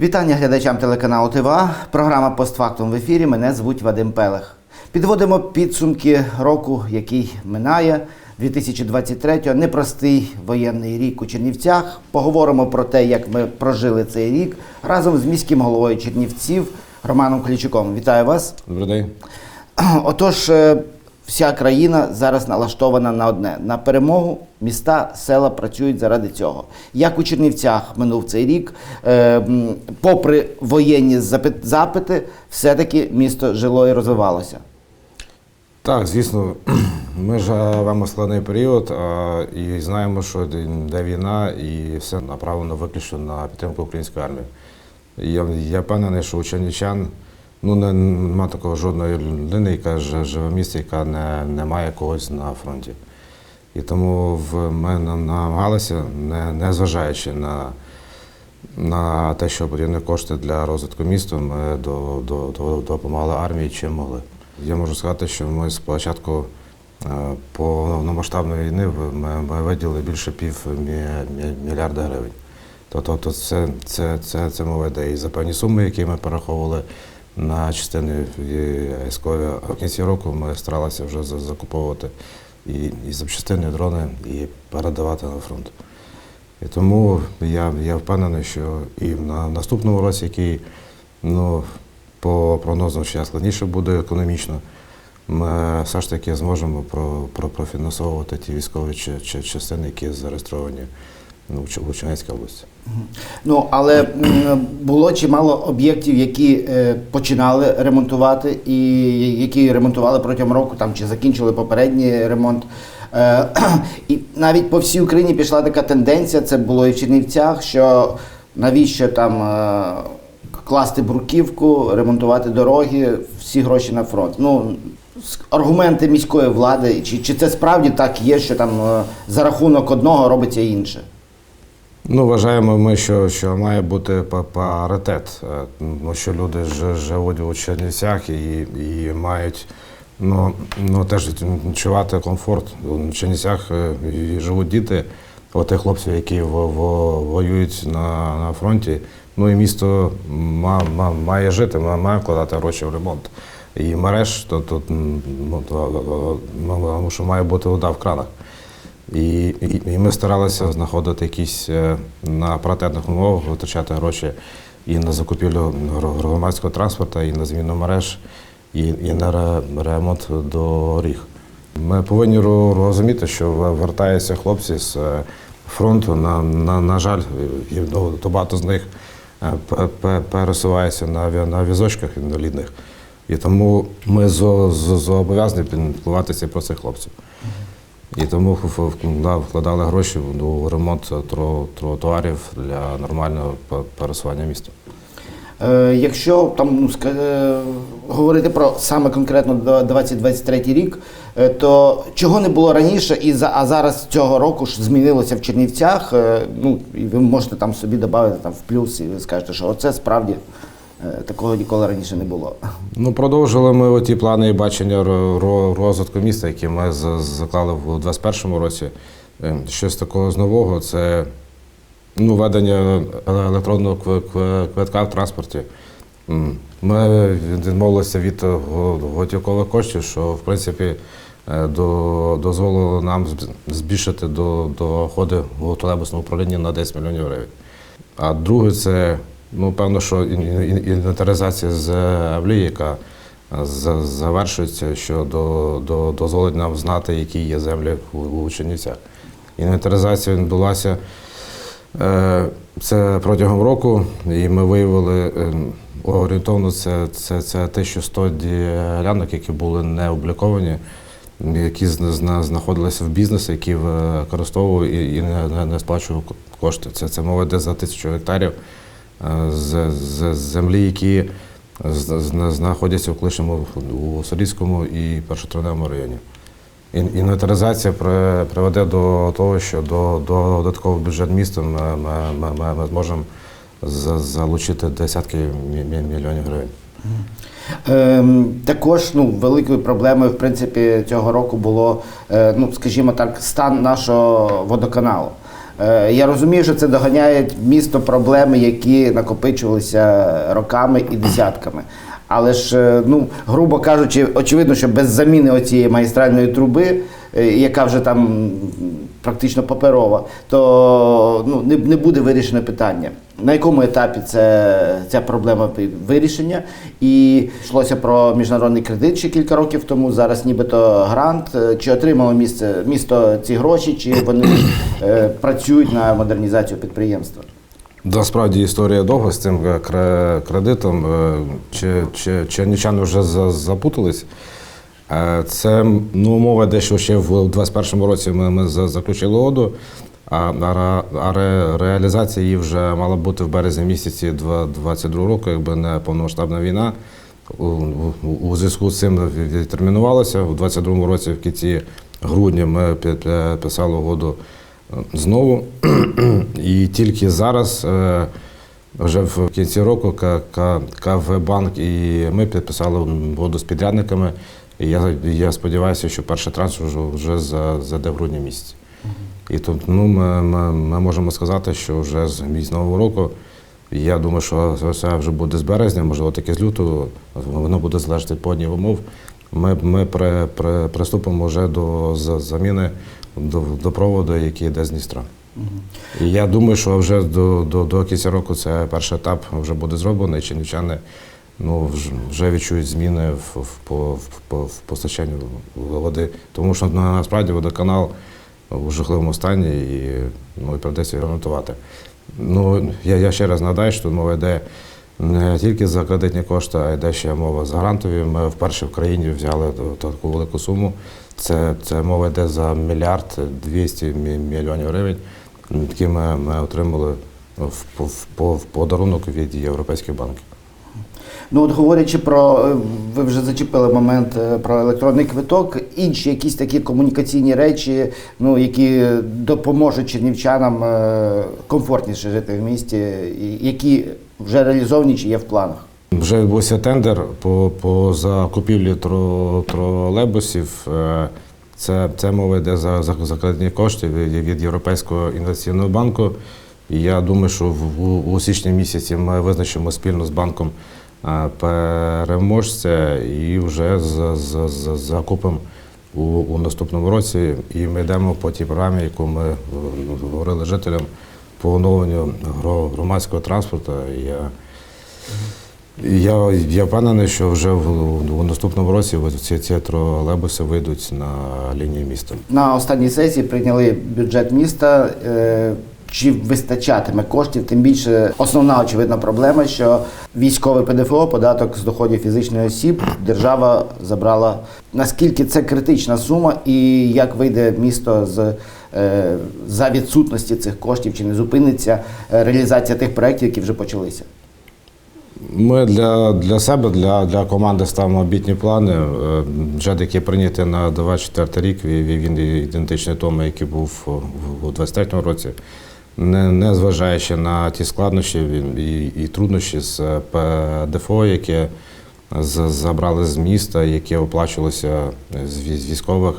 Вітання глядачам телеканалу ТВА. Програма «Постфактум» в ефірі. Мене звуть Вадим Пелех. Підводимо підсумки року, який минає. 2023 непростий воєнний рік у Чернівцях. Поговоримо про те, як ми прожили цей рік разом з міським головою Чернівців Романом Клічуком. Вітаю вас. Добрий день. Отож, е, вся країна зараз налаштована на одне: на перемогу. Міста, села працюють заради цього. Як у Чернівцях минув цей рік, е, попри воєнні запити, все-таки місто жило і розвивалося. Так, звісно, ми живемо в складний період і знаємо, що йде війна, і все направлено виключно на підтримку української армії. Я, я впевнений, що у чернівчан ну, не- нема такого жодної людини, яка живе в місті, яка не, не має когось на фронті. І тому в, ми намагалися, не, не зважаючи на, на те, що потрібні кошти для розвитку міста, ми до, до, до, допомагали армії чим могли. Я можу сказати, що ми спочатку е, повномасштабної війни ми, ми виділили більше пів мі- мі- мільярда гривень. Тобто то це, це, це, це мова йде і за певні суми, які ми перераховували на частини військові. А в кінці року ми старалися вже закуповувати і, і запчастини, і дрони, і передавати на фронт. І тому я, я впевнений, що і на наступному році, який ну, по прогнозам ще складніше буде економічно, ми все ж таки зможемо про, про, профінансовувати ті військові частини, які зареєстровані ну, в Чернівській області. Ну але було чимало об'єктів, які е, починали ремонтувати, і які ремонтували протягом року, там чи закінчили попередній ремонт. Е, і навіть по всій Україні пішла така тенденція. Це було і в Чернівцях, що навіщо там е, класти бруківку, ремонтувати дороги, всі гроші на фронт. Ну аргументи міської влади, чи, чи це справді так є, що там за рахунок одного робиться інше? Ну, вважаємо ми, що, що має бути па- паритет, е, тому що люди ж- живуть у Чернівцях і, і мають ну, ну, теж відчувати комфорт. У Чернівцях е, живуть діти, отих хлопців, які во- во- воюють на, на фронті. Ну і місто ма, ма, має жити, має вкладати гроші в ремонт. І мереж, то тут ну, ну, тому що має бути вода в кранах. І, і, і ми старалися знаходити якісь е, на паритетних умовах, витрачати гроші і на закупівлю громадського транспорту, і на зміну мереж, і, і на ремонт доріг. Ми повинні розуміти, що вертаються хлопці з е, фронту. На, на, на жаль, ну, то багато з них е, пе- пе- пересуваються на, на візочках інвалідних. І тому ми зо- зо- зобов'язані піклуватися про цих хлопців. І тому вкладали- гроші в у ремонт тротуарів для нормального пересування міста. Е, Якщо там ну, е, говорити про саме конкретно 2023 рік, е, то чого не було раніше, і за а зараз цього року ж змінилося в Чернівцях. е, Ну і ви можете там собі додати там в плюс, і ви скажете, що оце справді е, такого ніколи раніше не було. Ну, продовжили ми ті плани і бачення ро- ро- розвитку міста, які ми заклали в 2021 році. Е, Щось такого з нового це ну, введення електронного кви- кви- квитка в транспорті. Ми відмовилися від готівкових коштів, що в принципі е, до- дозволило нам зб- збільшити до, доходи в тролейбусному управлінні на 10 мільйонів гривень. А друге, це ну, певно, що ін- ін- інвентаризація землі, яка е, завершується, що до, до, дозволить нам знати, які є землі у, Чернівцях. Інвентаризація відбулася е, це протягом року, і ми виявили е, орієнтовно це, це, це 1100 ділянок, які були не обліковані, які зна- зна- знаходилися в бізнесі, які використовували і, не, не, сплачували кошти. Це, це мова йде за тисячу гектарів е, з, з землі, які знаходяться в колишньому у Соліському і Першотравневому районі. Інвентаризація приведе до того, що до, до додаткового бюджет міста ми, ми, ми, ми, зможемо за- залучити десятки мі- мі- мільйонів гривень. Ем, також ну, великою проблемою в принципі, цього року було, е, ну, скажімо так, стан нашого водоканалу. Е, Я розумію, що це доганяє місто проблеми, які накопичувалися роками і десятками. Але ж, е, ну, грубо кажучи, очевидно, що без заміни оцієї магістральної труби, яка вже там практично паперова, то ну, не, не буде вирішено питання. На якому етапі це, ця проблема вирішення? І йшлося про міжнародний кредит ще кілька років тому. Зараз нібито грант. Е, Чи отримало місце, місто ці гроші, чи вони е, працюють на модернізацію підприємства? Насправді історія довга з цим е, кредитом. Е, Чи, чи, чернівчани вже запутались. Е, Це ну, мова дещо ще в 2021 році ми, ми заключили угоду, а, а, а ре- реалізація її вже мала бути в березні місяці 2022 року, якби не повномасштабна війна. У, у, у зв'язку з цим відтермінувалося. У 2022 році, в кінці грудня, ми підписали угоду е, знову. І тільки зараз, е, вже в кінці року, КВ Банк і ми підписали угоду з підрядниками. І я, я сподіваюся, що перший транш вже, вже за, зайде в грудні місяці. І тут ну, ми, ми, ми можемо сказати, що вже з з нового року, я думаю, що це вже буде з березня, можливо, таки з лютого, воно буде залежати від погодних умов. Ми, ми при, при, приступимо вже до заміни до, до проводу, який йде з Дністра. І я думаю, що вже до, до, до кінця року це перший етап вже буде зроблений. Чернівчани ну, вже- відчують зміни в, в, по- в, в постачанні води. Тому що на- насправді водоканал у жахливому стані і, ну, і придеться ремонтувати. Ну, я, я ще раз нагадаю, що мова йде не тільки за кредитні кошти, а йде ще мова за грантові. Ми вперше в країні взяли таку велику суму. Це, це мова йде за мільярд 200 мільйонів гривень, які ми, ми отримали в, в, в, в подарунок від європейських банків. Ну от говорячи про, е, ви вже зачепили момент е, про електронний квиток, інші якісь такі комунікаційні речі, ну які допоможуть чернівчанам е, комфортніше жити в місті, які вже реалізовані чи є в планах. Вже відбувся тендер по, по закупівлі тро, тролейбусів. Це, це мова йде за, за, за кошти від, Європейського інвестиційного банку. І я думаю, що в, у, у січні місяці ми визначимо спільно з банком переможця і вже з, з, з, закупимо у, у наступному році. І ми йдемо по тій програмі, яку ми е, говорили жителям по оновленню громадського транспорту. Я, я, я впевнений, що вже в, у наступному році ці, ці тролейбуси вийдуть на лінії міста. На останній сесії прийняли бюджет міста. Е, Чи вистачатиме коштів? Тим більше основна очевидна проблема, що військовий ПДФО, податок з доходів фізичних осіб, держава забрала. Наскільки це критична сума, і як вийде місто з е, за відсутності цих коштів, чи не зупиниться е, реалізація тих проєктів, які вже почалися? Ми для, для себе, для, для команди ставимо обітні плани. Е, Бюджет, який прийнятий на 24 рік, він ідентичний тому, який був у 23 році. Не, не зважаючи на ті складнощі і, і труднощі з ПДФО, яке з- забрали з міста, яке оплачувалося з військових,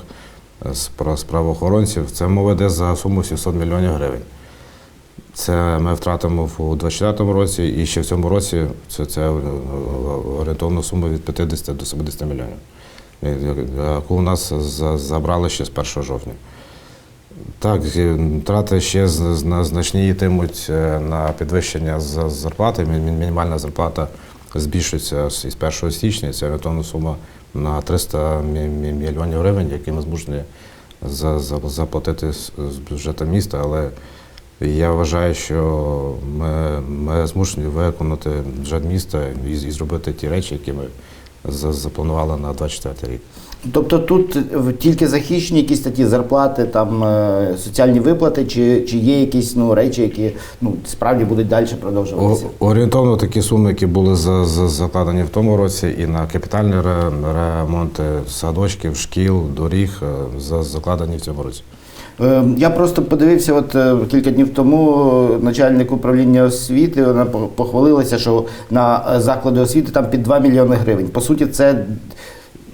з з правоохоронців, це мова йде за суму 700 мільйонів гривень. Це ми втратимо в 2024 році, і ще в цьому році це, це орієнтовна сума від 50 до 70 мільйонів, е, яку у нас забрали ще з 1 жовтня. Так, втрати ще значні йтимуть е, на підвищення зарплати. Мі- мі- Мінімальна зарплата збільшується з із 1 січня. Це орієнтовна сума на 300 мі- мі- мільйонів гривень, які ми змушені за- за- заплатити з бюджету міста. Але я вважаю, що ми, ми змушені виконати бюджет міста і зробити ті речі, які ми запланували на 24 рік. Тобто тут е, тільки захищені якісь такі зарплати, там е, соціальні виплати, чи, чи є якісь ну, речі, які ну, справді будуть далі продовжуватися? О- Орієнтовно такі суми, які були за, за, закладені в тому році, і на капітальні ре- ремонти садочків, шкіл, доріг е, за, закладені в цьому році. Е, Я просто подивився, от е, кілька днів тому е, начальник управління освіти вона по- похвалилася, що на е, заклади освіти там під 2 мільйони гривень. По суті, це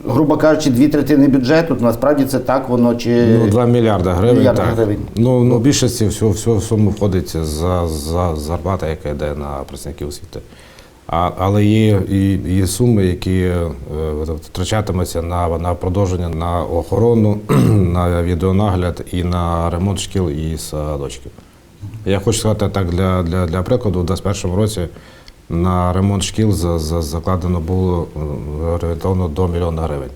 грубо кажучи, дві третини бюджету, то насправді це так воно чи Ну, 2 мільярди гривень. Мільярди так. гривень. Ну, ну, більшості всього, всього, всьому входить за, за зарплата, яка йде на працівників освіти. А, але є і є суми, які е, втрачатимуться на, на продовження, на охорону, на відеонагляд і на ремонт шкіл і садочків. Я хочу сказати так для, для, для прикладу, у 2021 році на ремонт шкіл за, за, закладено було е, орієнтовно до мільйона гривень.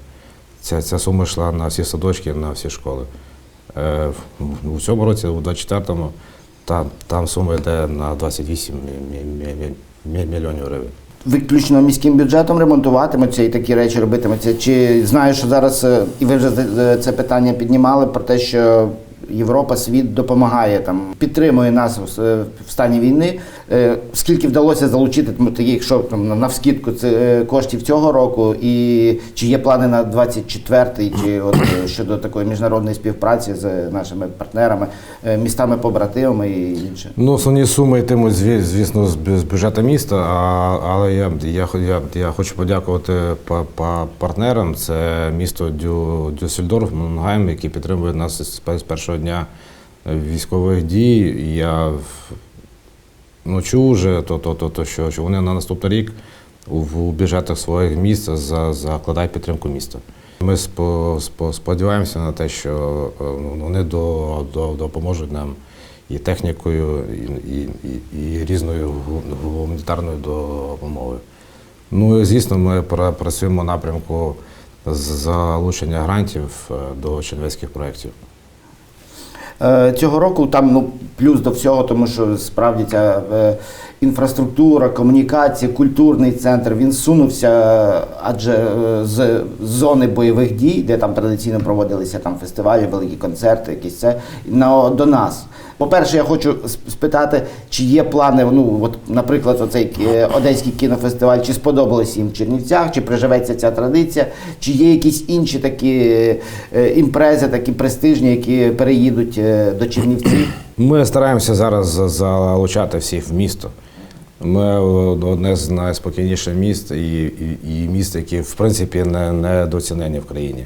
Ця, ця сума йшла на всі садочки, на всі школи. Е, у цьому році, у 24-му, там, там сума йде на 28 мі- мі- мі- мі- мільйонів гривень. виключно міським бюджетом ремонтуватимуться і такі речі робитимуться? Чи знаю, що зараз е, і ви вже е, це питання піднімали про те, що Європа, світ допомагає там, підтримує нас в стані війни. Е, Скільки вдалося залучити якщо там на- навскідку це е, коштів цього року, і чи є плани на 24-й, чи от е, щодо такої міжнародної співпраці з нашими партнерами, е, містами побратимами і інше? Ну, основні суми йтимуть, зві- звісно, з бюджету міста, а, але я, я, я, я хочу подякувати па- па- партнерам. Це місто Дю, Дюссельдорф, Мунгайм, які підтримують нас з пе- з першого дня військових дій. Я ну, чув вже, то, то, що, вони на наступний рік в бюджетах своїх міст закладають підтримку міста. Ми спо, спо, сподіваємося на те, що е, вони до, до, допоможуть нам і технікою, і, і, і, різною гуманітарною допомогою. Ну і звісно, ми працюємо напрямку залучення грантів е, до чернівецьких проєктів. Е, Цього року там ну плюс до всього, тому що справді ця е, інфраструктура, комунікація, культурний центр він сунувся, е, адже е, з зони бойових дій, де там традиційно проводилися там фестивалі, великі концерти, якісь це на до нас. По-перше, я хочу спитати, чи є плани, ну от, наприклад, оцей е, одеський кінофестиваль, чи сподобалось їм в Чернівцях, чи приживеться ця традиція, чи є якісь інші такі імпрези, такі престижні, які переїдуть до Чернівців? Ми стараємося зараз залучати всіх в місто. Ми одне з найспокійніших міст і, і, і міст, які в принципі не, недооцінені в країні.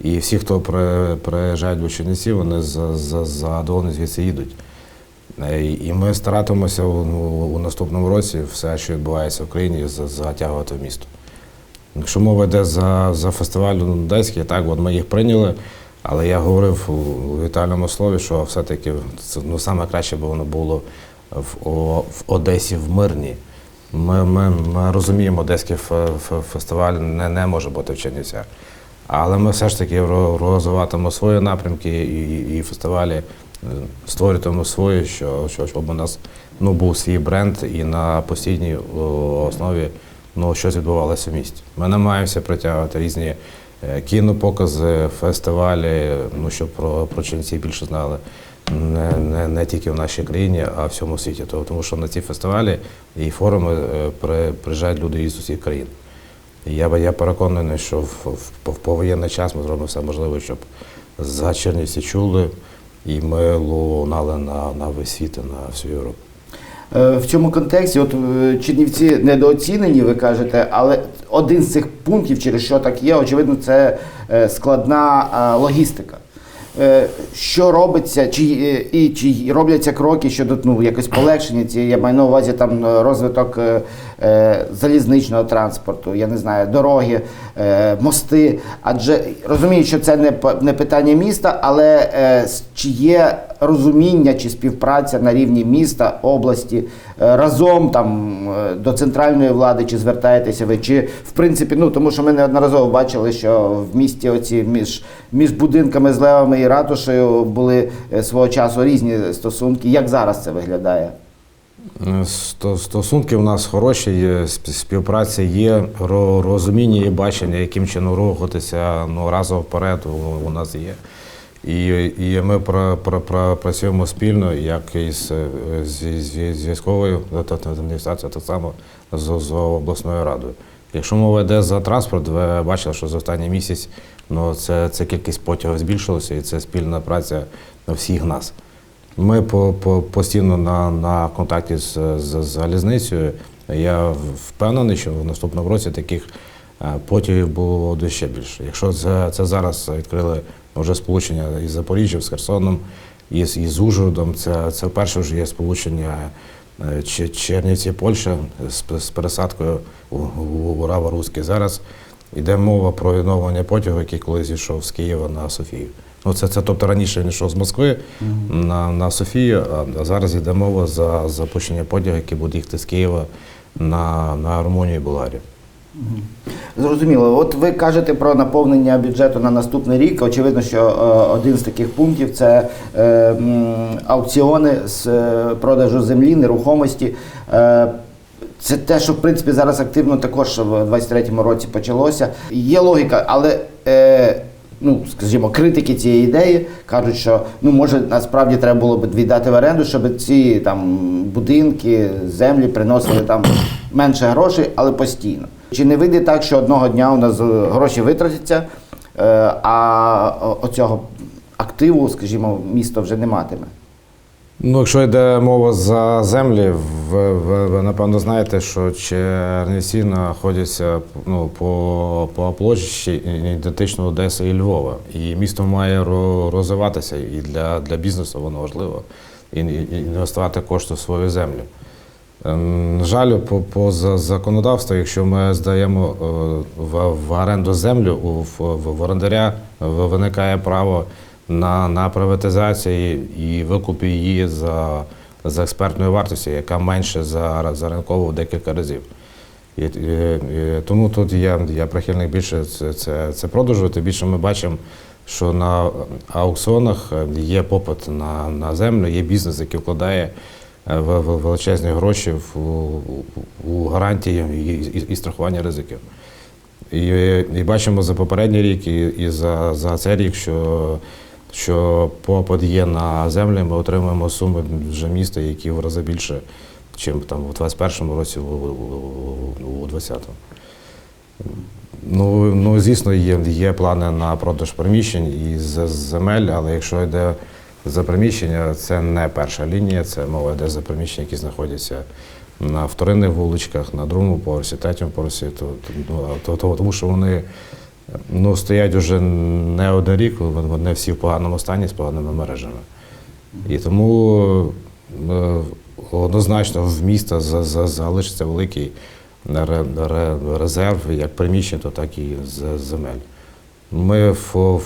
І всі, хто при, приїжджають до Чернівців, вони за, за, задоволені звідси їдуть. Е, І ми старатимемося у, у наступному році все, що відбувається в країні, затягувати в місто. Якщо мова йде за, за фестиваль Одеський, так, от ми їх прийняли, але я говорив у, вітальному слові, що все-таки ну, саме краще б воно було в, О- в Одесі в Мирні. Ми, ми, ми розуміємо, Одеський фе- фе- фестиваль не, не може бути в Чернівцях. Але ми все ж таки ро- розвиватимемо свої напрямки і, і, фестивалі, е, створюватимемо свої, що, що, щоб у нас ну, був свій бренд і на постійній основі ну, щось відбувалося в місті. Ми намагаємося притягувати різні е, кінопокази, фестивалі, ну, щоб про, про Чернівці більше знали. Не, не, не тільки в нашій країні, а в всьому світі. Тому- що на ці фестивалі і форуми е, при, приїжджають люди із усіх країн. І я, я переконаний, що в, в, в повоєнний час ми зробимо все можливе, щоб за Чернівці чули, і ми лунали на, на весь світ, на всю Європу. Е, В цьому контексті, от е, Чернівці недооцінені, ви кажете, але один з цих пунктів, через що так є, очевидно, це складна логістика. Е, Що робиться, чи е, і чи робляться кроки щодо ну, якось полегшення цієї, я маю на увазі там е, розвиток залізничного транспорту, я не знаю, дороги, е, мости. Адже розумію, що це не, не питання міста, але е, чи є розуміння чи співпраця на рівні міста, області е, разом там е, до центральної влади, чи звертаєтеся ви, чи в принципі, ну тому що ми неодноразово бачили, що в місті оці між, між будинками з левами і ратушею були е, свого часу різні стосунки. Як зараз це виглядає? Сто- Стосунки у нас хороші, є, співпраця є, розуміння і бачення, яким чином рухатися ну, разом вперед у, у нас є. І, і ми про, про, про, працюємо спільно, як із з, військовою адміністрацією, так само з, з обласною радою. Якщо мова йде за транспорт, ви бачили, що за останній місяць ну, це, це кількість потягів збільшилася, і це спільна праця всіх нас. Ми по, по, постійно на, на контакті з, з, з залізницею. Я впевнений, що в наступному році таких е, потягів було де ще більше. Якщо це, це зараз відкрили вже сполучення із Запоріжжям, з Херсоном, із, із Ужгородом, це, це вперше вже є сполучення е, Чернівці, Польща з, з пересадкою у, у, у Рава Руський. Зараз йде мова про відновлення потягу, який колись йшов з Києва на Софію. Ну, це, це тобто раніше він йшов з Москви на, на Софію, а, зараз йде мова за запущення потягу, який буде їхати з Києва на, на Румунію і Болгарію. Зрозуміло. От ви кажете про наповнення бюджету на наступний рік. Очевидно, що е, один з таких пунктів це е, м, аукціони з е, продажу землі, нерухомості. Е, це те, що в принципі зараз активно також в 23-му році почалося. Є логіка, але е, ну, скажімо, критики цієї ідеї кажуть, що ну може насправді треба було б віддати в оренду, щоб ці там будинки, землі приносили там менше грошей, але постійно. Чи не вийде так, що одного дня у нас е, гроші витратяться, е, а оцього активу, скажімо, місто вже не матиме? Ну, якщо йде мова за землі, ви, ви, ви напевно знаєте, що Чернівці знаходяться ну, по, по площі ідентично Одеси і Львова. І місто має розвиватися, і для, для бізнесу воно важливо і, і, інвестувати кошти в свою землю. Ем, На жаль, по, по законодавству, якщо ми здаємо е, в, в оренду землю, в, в орендаря виникає право на, на приватизацію і викуп її за, за експертною вартістю, яка менше за, за ринкову в декілька разів. І, і, і, тому тут я, я прихильник більше це, це, це продовжувати. Більше ми бачимо, що на аукціонах є попит на, на землю, є бізнес, який вкладає е, величезні гроші в, у гарантії і, і, і страхування ризиків. І, і бачимо за попередній рік і, і за, за цей рік, що, що попит є на землі, ми отримуємо суми вже міста, які в рази більше, ніж там у 21-му році, у, у, у 20-му. Ну, ну, звісно, є, є плани на продаж приміщень і земель, але якщо йде за приміщення, це не перша лінія, це мова йде за приміщення, які знаходяться на вторинних вуличках, на другому поверсі, третьому поверсі, то, то, ну, то, то, тому що вони ну, стоять уже не один рік, вони всі в поганому стані з поганими мережами. І тому е, однозначно в міста за- за- залишиться великий ре- ре- резерв як приміщень, то так і з земель. Ми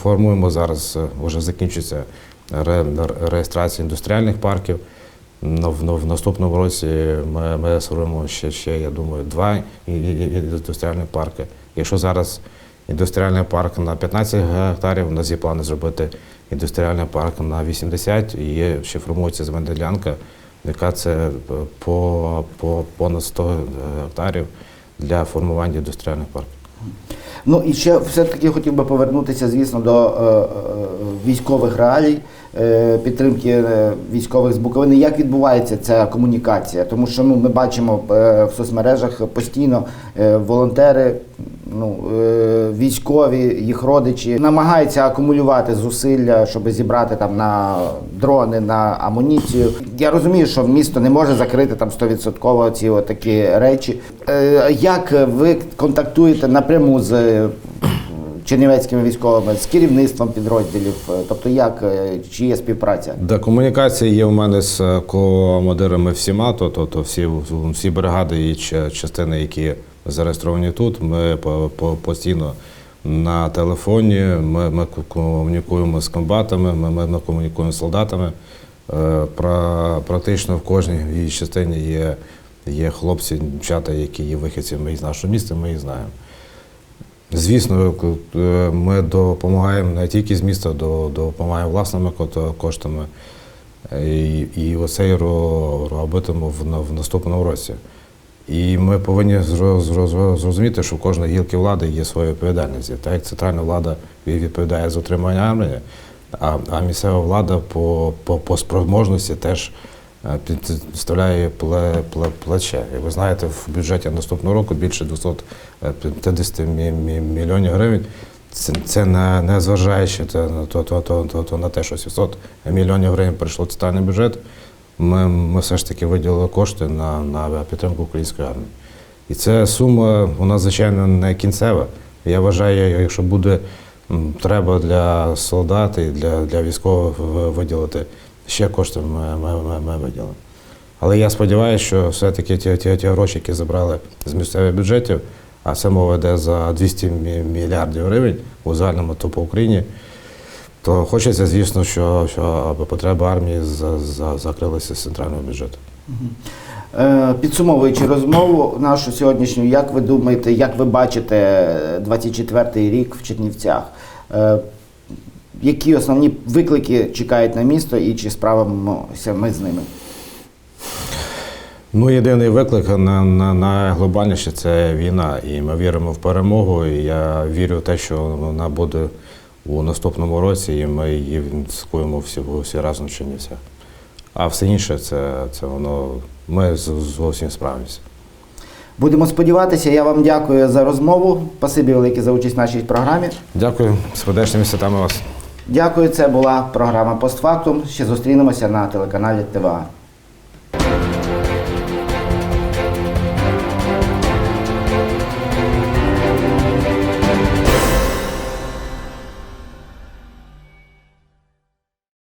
формуємо зараз, е, вже закінчиться ре- ре- реєстрація індустріальних парків. В, наступному році ми, ми сформуємо ще, ще, я думаю, два індустріальні парки. Якщо зараз індустріальний парк на 15 гектарів, у нас є плани зробити індустріальний парк на 80, і є, ще формується земельна яка це по, по понад 100 гектарів для формування індустріальних парків. Ну і ще все-таки хотів би повернутися, звісно, до е, е, військових реалій, е, підтримки е, військових з Буковини. Як відбувається ця комунікація? Тому що ну, ми бачимо е, в соцмережах постійно е, волонтери, ну, е, військові, їх родичі намагаються акумулювати зусилля, щоб зібрати там на дрони, на амуніцію. Я розумію, що місто не може закрити там 100% ці такі речі. Е, Як ви контактуєте напряму з е, чернівецькими військовими, з керівництвом підрозділів? Е, Тобто, як е, чи є співпраця? Да, комунікація є в мене з е, командирами всіма, то, то, то всі, всі бригади і частини, які зареєстровані тут. Ми по, по, постійно на телефоні, ми, ми комунікуємо з комбатами, ми, ми, ми комунікуємо з солдатами. Про, практично в кожній частині є, є хлопці, дівчата, які є вихідцями із нашого міста, ми їх знаємо. Звісно, е, ми допомагаємо не тільки з міста, до- допомагаємо власними коштами. І, і оце й ро- в, наступному році. І ми повинні зро- зро- зрозуміти, що в кожної гілки влади є своя відповідальність. Так як центральна влада відповідає за утримання армії, а, місцева влада по, по, по спроможності теж підставляє пле, пле, плече. І ви знаєте, в бюджеті наступного року більше 250 мі- мі- мільйонів гривень. Це, це не, не зважаючи то, то, то, то, то на те, що 700 мільйонів гривень прийшло в центральний бюджет. Ми, ми все ж таки виділили кошти на, на підтримку української армії. І ця сума, вона, звичайно, не кінцева. Я вважаю, якщо буде треба для солдат і для, для військових виділити ще кошти, ми, ми, ми, ми виділимо. Але я сподіваюся, що все-таки ті, ті, ті гроші, які забрали з місцевих бюджетів, а це мова йде за 200 мільярдів гривень у загальному то по Україні, то хочеться, звісно, що, що потреби армії за, за, закрилися з центрального бюджету. Е, Підсумовуючи розмову нашу сьогоднішню, як ви думаєте, як ви бачите 24-й рік в Чернівцях? Які основні виклики чекають на місто і чи справимося ми з ними? Ну, єдиний виклик на, на, найглобальніше це війна. І ми віримо в перемогу. І я вірю в те, що вона буде у наступному році, і ми її скуємо всі, всі разом Чернівцях. А все інше це, це воно. Ми зовсім справимося. Будемо сподіватися. Я вам дякую за розмову. Спасибі велике за участь в нашій програмі. Дякую, з прийдешніми святами вас. Дякую. Це була програма Постфактум. Ще зустрінемося на телеканалі ТВА.